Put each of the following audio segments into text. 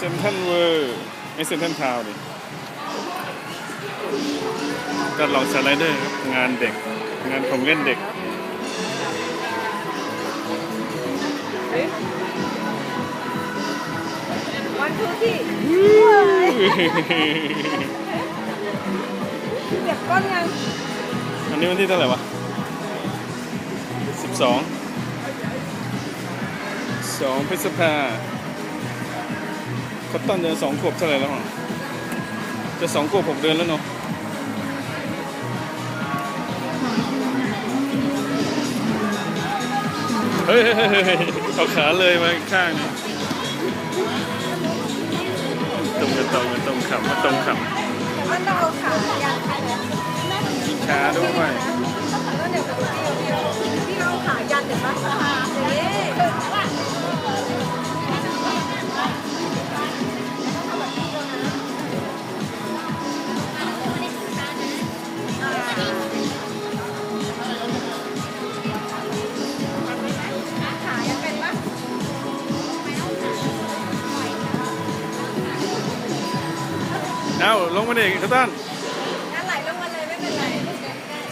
เซนทันเวอร์ไม่เซนทันทาวดิก็ลองสไลเดอร์ครับงานเด็ก งานของเล่นเด็กวันทุกที่เก็บก้อนยังอันนี้วันที่เท่าไหร่วะสิบสองสองพฤษภา คัตตันจะสองขวบเท่าไหร่แล้วอะจะสองขวบหกเดือนแล้วเนาะเฮ้ยเฮ้ยเฮ้ยเฮ้ยเอาขาเลยมาข้างนี่ตรงกันตรงกันตรงขำมาตรงขมันต้องเอาขายันำชิงช้าด้วย แล้วลงมาเดิกระตันงั้นไหลลงมาเลยไม่เป็นไร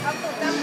เอาตูดดำ